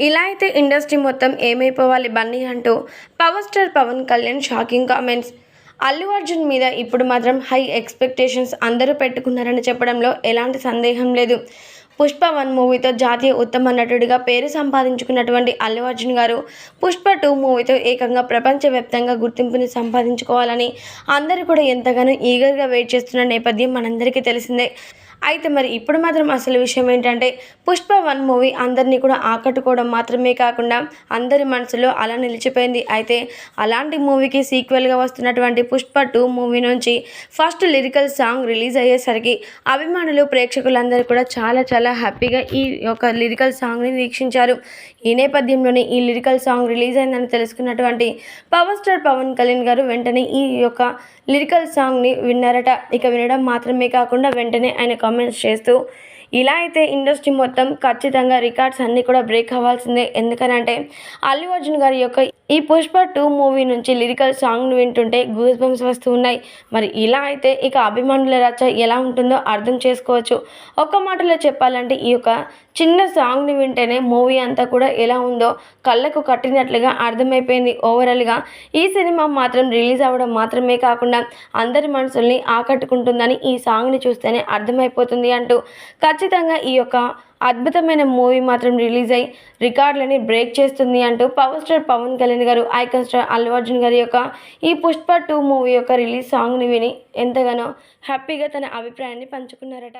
ఇలా అయితే ఇండస్ట్రీ మొత్తం ఏమైపోవాలి బన్నీ అంటూ power star Pawan Kalyan shocking comments Allu Arjun మీద ఇప్పుడు మాత్రం హై ఎక్స్పెక్టేషన్స్ అందరూ పెట్టుకున్నారని చెప్పడంలో ఎలాంటి సందేహం లేదు. పుష్ప వన్ మూవీతో జాతీయ ఉత్తమ నటుడిగా పేరు సంపాదించుకున్నటువంటి అల్లు అర్జున్ గారు పుష్ప టూ మూవీతో ఏకంగా ప్రపంచవ్యాప్తంగా గుర్తింపుని సంపాదించుకోవాలని అందరూ కూడా ఎంతగానో ఈగర్గా వెయిట్ చేస్తున్న నేపథ్యం మనందరికీ తెలిసిందే. అయితే మరి ఇప్పుడు మాత్రం అసలు విషయం ఏంటంటే పుష్ప వన్ మూవీ అందరినీ కూడా ఆకట్టుకోవడం మాత్రమే కాకుండా అందరి మనసులో అలా నిలిచిపోయింది. అయితే అలాంటి మూవీకి సీక్వెల్గా వస్తున్నటువంటి పుష్ప టూ మూవీ నుంచి ఫస్ట్ లిరికల్ సాంగ్ రిలీజ్ అయ్యేసరికి అభిమానులు ప్రేక్షకులందరూ కూడా చాలా చాలా హ్యాపీగా ఈ యొక్క లిరికల్ సాంగ్ని వీక్షించారు. ఈ నేపథ్యంలోనే ఈ లిరికల్ సాంగ్ రిలీజ్ అయిందని తెలుసుకున్నటువంటి పవర్ స్టార్ పవన్ కళ్యాణ్ గారు వెంటనే ఈ యొక్క లిరికల్ సాంగ్ని విన్నారట. ఇక వినడం మాత్రమే కాకుండా వెంటనే ఆయన కామెంట్స్ చేస్తూ ఇలా అయితే ఇండస్ట్రీ మొత్తం ఖచ్చితంగా రికార్డ్స్ అన్నీ కూడా బ్రేక్ అవ్వాల్సిందే. ఎందుకనంటే అల్లు అర్జున్ గారి యొక్క ఈ పుష్ప టూ మూవీ నుంచి లిరికల్ సాంగ్ను వింటుంటే గూస్ బంప్స్ వస్తూ ఉన్నాయి. మరి ఇలా అయితే ఇక అభిమానుల రచ్చ ఎలా ఉంటుందో అర్థం చేసుకోవచ్చు. ఒక్క మాటలో చెప్పాలంటే ఈ యొక్క చిన్న సాంగ్ని వింటేనే మూవీ అంతా కూడా ఎలా ఉందో కళ్ళకు కట్టినట్లుగా అర్థమైపోయింది. ఓవరాల్గా ఈ సినిమా మాత్రం రిలీజ్ అవ్వడం మాత్రమే కాకుండా అందరి మనసుల్ని ఆకట్టుకుంటుందని ఈ సాంగ్ని చూస్తేనే అర్థమైపోతుంది అంటూ ఖచ్చితంగా ఈ యొక్క అద్భుతమైన మూవీ మాత్రం రిలీజ్ అయ్యి రికార్డులని బ్రేక్ చేస్తుంది అంటూ పవర్ స్టార్ పవన్ కళ్యాణ్ గారు ఐకన్ స్టార్ అల్లు అర్జున్ గారి యొక్క ఈ పుష్ప టూ మూవీ యొక్క రిలీజ్ సాంగ్ని విని ఎంతగానో హ్యాపీగా తన అభిప్రాయాన్ని పంచుకున్నారట.